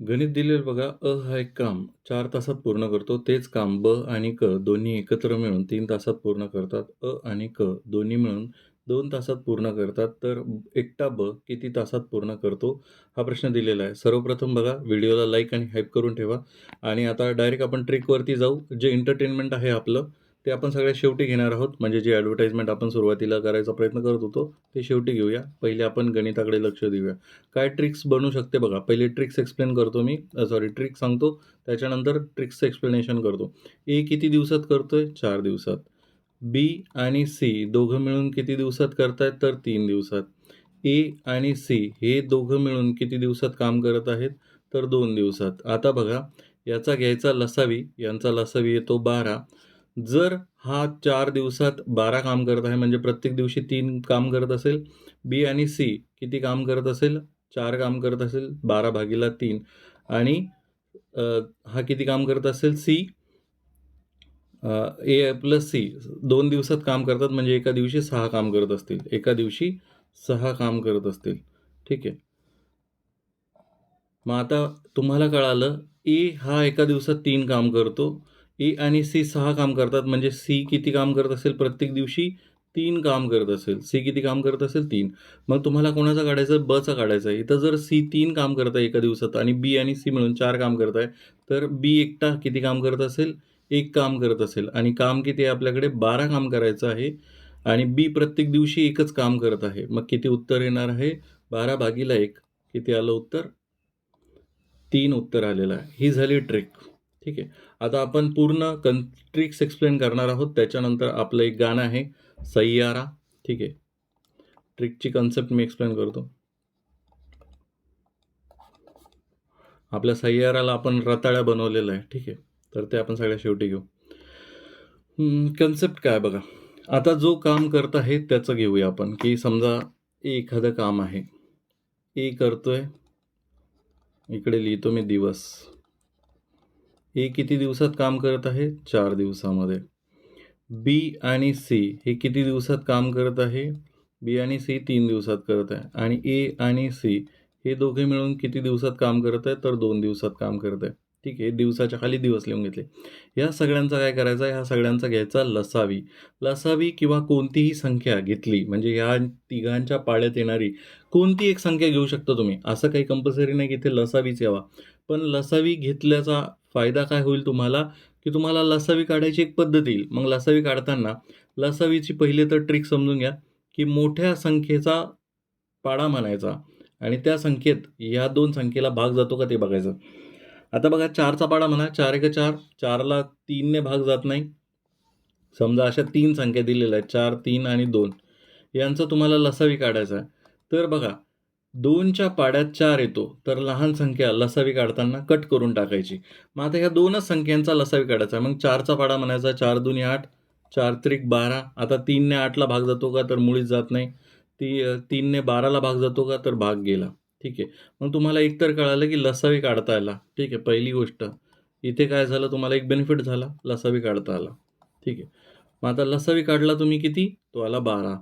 गणित दिलेलं बघा अ हा एक काम चार तासात पूर्ण करतो तेच काम ब आणि क दोन्ही एकत्र मिळून तीन तासात पूर्ण करतात अ आणि क दोन्ही मिळून दोन तासात पूर्ण करतात तर एकटा ब किती तासात पूर्ण करतो? हा प्रश्न दिलेला आहे. सर्वप्रथम बघा व्हिडिओला लाईक आणि हाईप करून ठेवा. आणि आता डायरेक्ट आपण ट्रिकवरती जाऊ जे एंटरटेनमेंट आहे आपलं ते आपण सगळ्यात शेवटी घेणार आहोत. म्हणजे जे ॲडव्हर्टाईजमेंट आपण सुरुवातीला करायचा प्रयत्न करत होतो ते शेवटी घेऊया. पहिले आपण गणिताकडे लक्ष देऊया. काय ट्रिक्स बनू शकते बघा. पहिले ट्रिक्स एक्सप्लेन करतो मी. सॉरी ट्रिक्स सांगतो. त्याच्यानंतर ट्रिक्सचं एक्सप्लेनेशन करतो. ए किती दिवसात करतो आहे चार दिवसात. बी आणि सी दोघं मिळून किती दिवसात करतायत? तर तीन दिवसात. ए आणि सी हे दोघं मिळून किती दिवसात काम करत आहेत? तर दोन दिवसात. आता बघा याचा घ्यायचा लसावी. यांचा लसावी येतो बारा. जर हा चार दिवसात बारा काम करत आहे म्हणजे प्रत्येक दिवशी तीन काम करत असेल बी आणि सी किती काम करत असेल? चार काम करत असेल बारा भागीला तीन. आणि हा किती काम करत असेल? सी. A plus C. दोन दिवसात काम करतात म्हणजे एका दिवशी सहा काम करत असतील. एका दिवशी सहा काम करत असतील. ठीक आहे? मग आता तुम्हाला कळालं ए हा एका दिवसात तीन काम करतो ए आणि सी सहा काम करतात. म्हणजे सी किती काम करत असेल प्रत्येक दिवशी? तीन काम करत असेल. सी किती काम करत असेल? तीन. मग तुम्हाला कोणाचा काढायचं? बचा काढायचा आहे. इथं जर सी तीन काम करत आहे एका दिवसात आणि बी आणि सी मिळून चार काम करत आहे तर बी एकटा किती काम करत असेल? एक काम करत असेल. आणि काम किती आहे आपल्याकडे? बारा काम करायचं आहे. आणि बी प्रत्येक दिवशी एकच काम करत आहे. मग किती उत्तर येणार आहे? बारा भागीला एक. किती आलं उत्तर? तीन उत्तर आलेलं आहे. ही झाली ट्रिक. ठीक आहे. आता आपण पूर्ण कंट्रिक्स एक्सप्लेन करणार आहोत. त्याच्यानंतर आपलं एक गाणं आहे सय्यारा. ठीक आहे. ट्रिकची कन्सेप्ट मी एक्सप्लेन करतो. आपल्या सय्याराला आपण रताळ्या बनवलेलं आहे. ठीक आहे. तर ते आपण सगळ्या शेवटी घेऊ. कन्सेप्ट काय बघा. आता जो काम करत आहे त्याचं घेऊया आपण. की समजा एखादं काम आहे. ए करतोय. इकडे लिहितो मी दिवस. ए किती दिवसात काम करत आहे? चार दिवसामध्ये. बी आणि सी हे किती दिवसात काम करत आहे? बी आणि सी तीन दिवसात करत आहे. आणि ए आणि सी हे दोघे मिळून किती दिवसात काम करत आहे? तर दोन दिवसात काम करत आहे. ठीक आहे दिवसाच्या खाली दिवस लिहून घेतले. या सगळ्यांचा काय करायचं? आहे ह्या सगळ्यांचा घ्यायचा लसावी. लसावी किंवा कोणतीही संख्या घेतली म्हणजे ह्या तिघांच्या पाळ्यात येणारी कोणती एक संख्या घेऊ शकता तुम्ही? असं काही कंपल्सरी नाही की इथे लसावीच यावा. पण लसावी घेतल्याचा फायदा काय होईल तुम्हाला? की तुम्हाला लसावी काढायची एक पद्धत येईल. मग लसावी काढताना लसावीची पहिले तर ट्रिक समजून घ्या की मोठ्या संख्येचा पाडा म्हणायचा आणि त्या संख्येत ह्या दोन संख्येला भाग जातो का ते बघायचं. आता बघा चारचा पाडा म्हणा चार एक चार चारला तीनने भाग जात नाही. समजा अशा तीन संख्या दिलेल्या आहेत चार तीन आणि दोन. यांचा तुम्हाला लसावी काढायचा आहे. तर बघा दोनच्या पाड्यात चार येतो. तर लहान संख्या लसावी काढताना कट करून टाकायची. मग आता ह्या दोनच संख्यांचा लसावी काढायचा. मग चारचा पाडा म्हणायचा चार दोन्ही आठ चार त्रिक बारा. आता तीनने आठला भाग जातो का तर मुळीच जात नाही. ती तीनने बाराला भाग जातो का तर भाग गेला. ठीक आहे. मग तुम्हाला एकतर कळालं की लसावी काढता आला ठीक आहे पहिली गोष्ट. इथे काय झालं? तुम्हाला एक बेनिफिट झाला लसावी काढता आला ठीक आहे. मग आता लसावी काढला तुम्ही किती? तो आला बारा.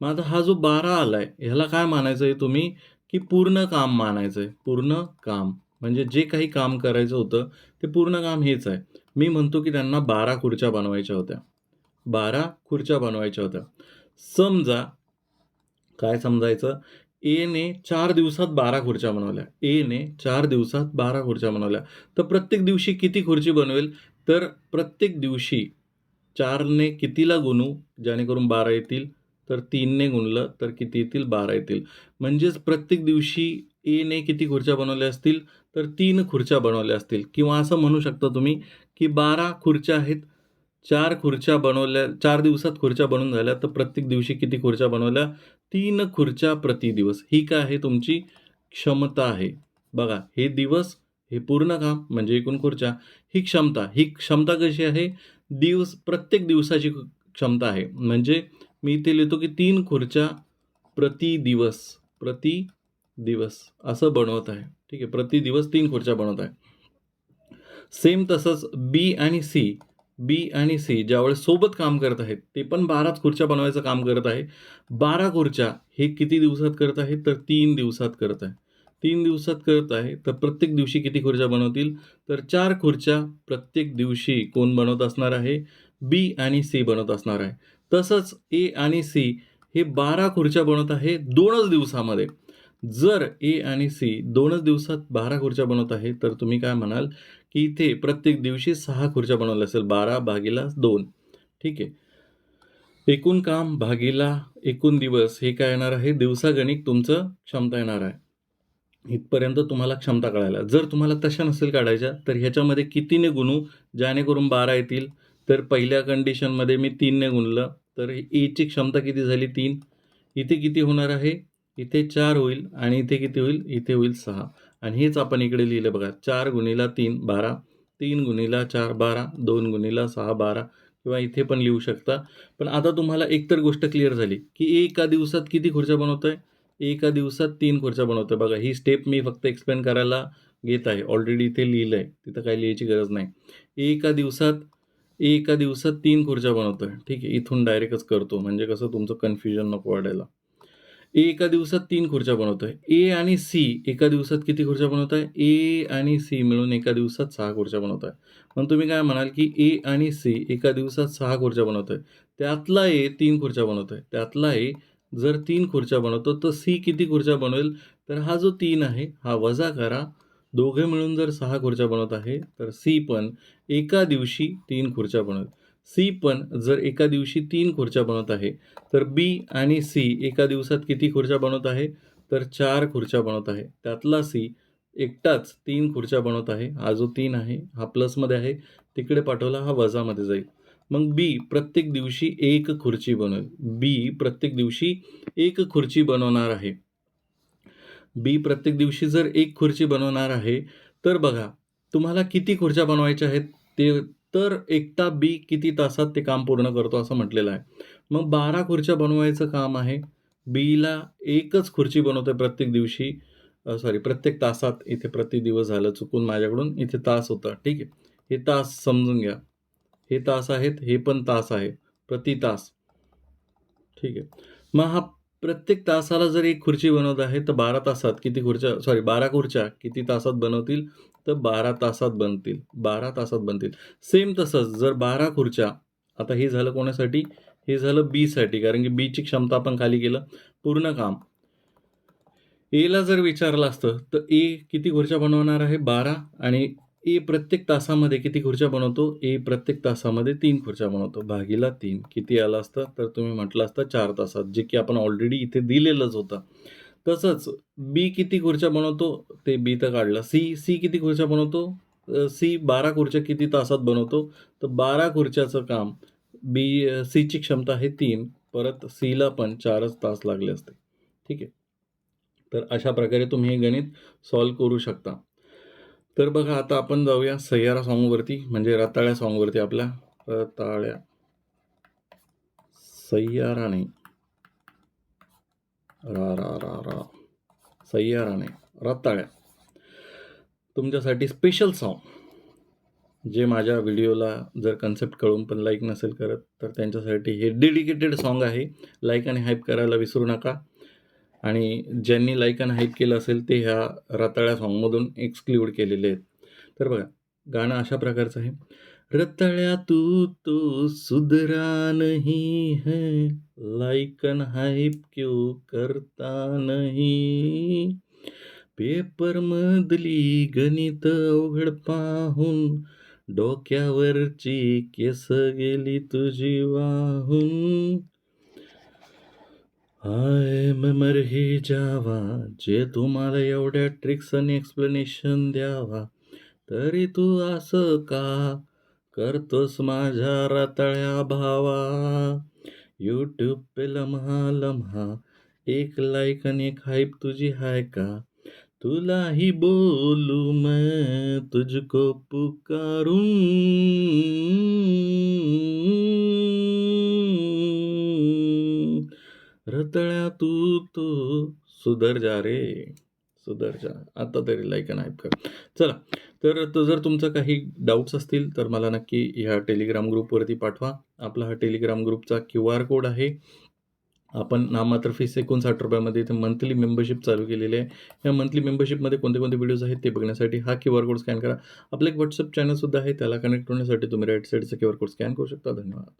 मग आता हा जो बारा आला आहे ह्याला काय मानायचं आहे तुम्ही? की पूर्ण काम मानायचं आहे पूर्ण काम. म्हणजे जे काही काम करायचं होतं ते पूर्ण काम हेच आहे. मी म्हणतो की त्यांना बारा खुर्च्या बनवायच्या होत्या. बारा खुर्च्या बनवायच्या होत्या. समजा काय समजायचं? एने चार दिवसात बारा खुर्च्या बनवल्या. एने चार दिवसात बारा खुर्च्या बनवल्या. तर प्रत्येक दिवशी किती खुर्ची बनवेल? तर प्रत्येक दिवशी चारने कितीला गुणू? जेणेकरून बारा येतील? तर तीनने गुणलं तर किती येतील? बारा येतील. म्हणजेच प्रत्येक दिवशी एने किती खुर्च्या बनवल्या असतील? तर तीन खुर्च्या बनवल्या असतील. किंवा असं म्हणू शकता तुम्ही की बारा खुर्च्या आहेत चार खुर्च्या बनवल्या चार दिवसात खुर्च्या बनवून झाल्या तर प्रत्येक दिवशी किती खुर्च्या बनवल्या? तीन खुर्च्या प्रति दिवस. ही काय आहे तुमची क्षमता आहे. बघा हे दिवस हे पूर्ण काम म्हणजे एकूण खुर्च्या. ही क्षमता ही क्षमता कशी आहे? दिवस प्रत्येक दिवसाची क्षमता आहे. म्हणजे मी इथे लिहितो की तीन खुर्च्या प्रति दिवस प्रति दिवस असं बनवत आहे. ठीक आहे प्रति दिवस तीन खुर्च्या बनवत आहे. सेम तसंच बी आणि सी बी आणि सी ज्यावेळेस सोबत काम करत आहेत ते पण बाराच खुर्च्या बनवायचं काम करत आहे. बारा खुर्च्या हे किती दिवसात करत आहेत तर तीन दिवसात करत आहे. तीन दिवसात करत आहे तर प्रत्येक दिवशी किती खुर्च्या बनवतील? तर चार खुर्च्या प्रत्येक दिवशी कोण बनवत असणार आहे? बी आणि सी बनवत असणार आहे. तसंच ए आणि सी हे बारा खुर्च्या बनवत आहे दोनच दिवसामध्ये. जर ए आणि सी दोनच दिवसात बारा खुर्च्या बनवत आहे तर तुम्ही काय म्हणाल की इथे प्रत्येक दिवशी सहा खुर्च्या बनवल्या असेल बारा भागीला दोन. ठीक आहे. एकूण काम भागीला एकूण दिवस हे काय येणार आहे? दिवसागणिक तुमचं क्षमता येणार आहे. इथपर्यंत तुम्हाला क्षमता कळायला. जर तुम्हाला तशा नसेल काढायच्या तर ह्याच्यामध्ये कितीने गुणू जेणेकरून बारा येतील? तर पहिल्या कंडिशनमध्ये मी तीनने गुणलं. तर e एची क्षमता किती झाली? तीन. इथे किती होणार आहे? इथे चार होईल आणि इथे किती होईल? इथे होईल सहा. आणि हेच आपण इकडे लिहिलं बघा. चार गुणीला तीन बारा. तीन गुणीला चार बारा. दोन गुणीला सहा बारा. किंवा इथे पण लिहू शकता. पण आता तुम्हाला एकतर गोष्ट क्लिअर झाली की e एका दिवसात किती खुर्च्या बनवतोय? E एका दिवसात तीन खुर्च्या बनवतोय. बघा ही स्टेप मी फक्त एक्सप्लेन करायला घेत आहे. ऑलरेडी इथे लिहिलं आहे तिथं काही लिहायची गरज नाही. एका दिवसात एका दिवसात तीन खुर्च्या बनवतोय. ठीक आहे इथून डायरेक्टच करतो. म्हणजे कसं तुमचं कन्फ्युजन नको वाढायला. ए एका दिवसात तीन खुर्च्या बनवतोय. ए आणि सी एका दिवसात किती खुर्च्या बनवताय? ए आणि सी मिळून एका दिवसात सहा खुर्च्या बनवताय. मग तुम्ही काय म्हणाल की ए आणि सी एका दिवसात सहा खुर्च्या बनवतोय? त्यातला ए तीन खुर्च्या बनवतोय. त्यातला ए जर तीन खुर्च्या बनवतो तर सी किती खुर्च्या बनवेल? तर हा जो तीन आहे हा वजा करा. दोघे मिळून जर सहा खुर्च्या बनवत आहे तर सी पण एका दिवशी तीन खुर्च्या बनवत सी पण जर एका दिवशी तीन खुर्च्या बनवत आहे तर बी आणि सी एका दिवसात किती खुर्च्या बनवत आहे तर चार खुर्च्या बनवत आहे. त्यातला सी एकटाच तीन खुर्च्या बनवत आहे. हा जो तीन आहे हा प्लसमध्ये आहे. तिकडे पाठवला हा वजामध्ये जाईल. मग बी प्रत्येक दिवशी एक खुर्ची बनवेल. बी प्रत्येक दिवशी एक खुर्ची बनवणार आहे. बी प्रत्येक दिवशी जर एक खुर्ची बनवणार आहे तर बघा तुम्हाला किती खुर्च्या बनवायच्या आहेत? ते तर एकटा बी किती तासात ते काम पूर्ण करतो असं म्हटलेलं आहे. मग बारा खुर्च्या बनवायचं काम आहे. बीला एकच खुर्ची बनवतोय प्रत्येक दिवशी. सॉरी प्रत्येक तासात इथे प्रति दिवस झालं चुकून माझ्याकडून इथे तास होता. ठीक आहे. हे तास समजून घ्या. हे तास आहेत हे पण तास आहे प्रति तास. ठीक आहे. मग हा प्रत्येक तासाला जर एक खुर्ची बनवत आहे तर बारा तासात किती खुर्च्या सॉरी बारा खुर्च्या किती तासात बनवतील? तर बारा तासात बनतील. बारा तासात बनतील. सेम तसंच जर बारा खुर्च्या आता हे झालं कोणासाठी? हे झालं बीसाठी कारण की बीची क्षमता आपण खाली केलं. पूर्ण काम. एला जर विचारलं असतं तर ए किती खुर्च्या बनवणार आहे? बारा आणि ए प्रत्येक तासामध्ये किती खुर्च्या बनवतो? ए प्रत्येक तासामध्ये तीन खुर्च्या बनवतो. भागीला तीन. किती आला असतं? तर तुम्ही म्हटलं असतं चार तासात जे की आपण ऑलरेडी इथे दिलेलंच होतं. तसंच बी किती खुर्च्या बनवतो? ते बी तर काढलं. सी सी किती खुर्च्या बनवतो? सी बारा खुर्च्या किती तासात बनवतो? तर बारा खुर्च्याचं काम बी सीची क्षमता आहे तीन. परत सीला पण चारच तास लागले असते. ठीक आहे? तर अशा प्रकारे तुम्ही हे गणित सॉल्व करू शकता. तर बघा आता आपण जाऊया सह्यारा सॉंगवरती म्हणजे रताळ्या सॉंगवरती आपल्या. रताळ्या. सय्यारा रा रा रा रा. सय्यारा रताळ्या. तुमच्यासाठी स्पेशल सॉन्ग जे माझ्या व्हिडिओला जर कन्सेप्ट कळून पण लाईक नसेल करत तर त्यांच्यासाठी हे डेडिकेटेड सॉन्ग आहे. लाईक आणि हाईप करायला विसरू नका. आणि ज्यांनी लाईक अँड हाईक केलं असेल ते ह्या रताळ्या सॉन्गमधून एक्सक्ल्यूड केलेले आहेत. तर बघा गाणं अशा प्रकारचं आहे. रताळ्या तू तो सुधरा नाही है. लाइक एंड हाइप क्यों करता नाही? पेपर मधली गणित अवघड पाहून डोक्यावरची केस गेली तुझी वाहून. हाय मर ही जावा, जे तुम्हाला एवढ्या ट्रिक्स आणि एक्सप्लेनेशन द्यावा, तरी तू असं का करतोस माझ्या रताळ्या भावा? यूट्यूब पे लम्हा लम्हा, एक लाईक आणि एक हाईप तुझी हाय का? तुला ही बोलू मैं, तुझको पुकारून रतळ्या तू तू सुधर जा रे. सुधर जा. आता तरी लाईक आणि हाईप कर. चला तर तो जर तुमचं काही डाऊट्स असतील तर मला नक्की ह्या टेलिग्राम ग्रुपवरती पाठवा. आपला हा टेलिग्राम ग्रुपचा क्यू आर कोड आहे. आपण नाममात्र फीस एकोणसाठ रुपयामध्ये इथे मंथली मेंबरशिप चालू केलेली आहे. या मंथली मेंबरशिपमध्ये कोणते कोणते व्हिडिओज आहेत ते बघण्यासाठी हा क्यू आर कोड स्कॅन करा. आपलं एक व्हॉट्सअप चॅनलसुद्धा आहे त्याला कनेक्ट होण्यासाठी तुम्ही राईट साईडचा क्यू आर कोड स्कॅन करू शकता. धन्यवाद.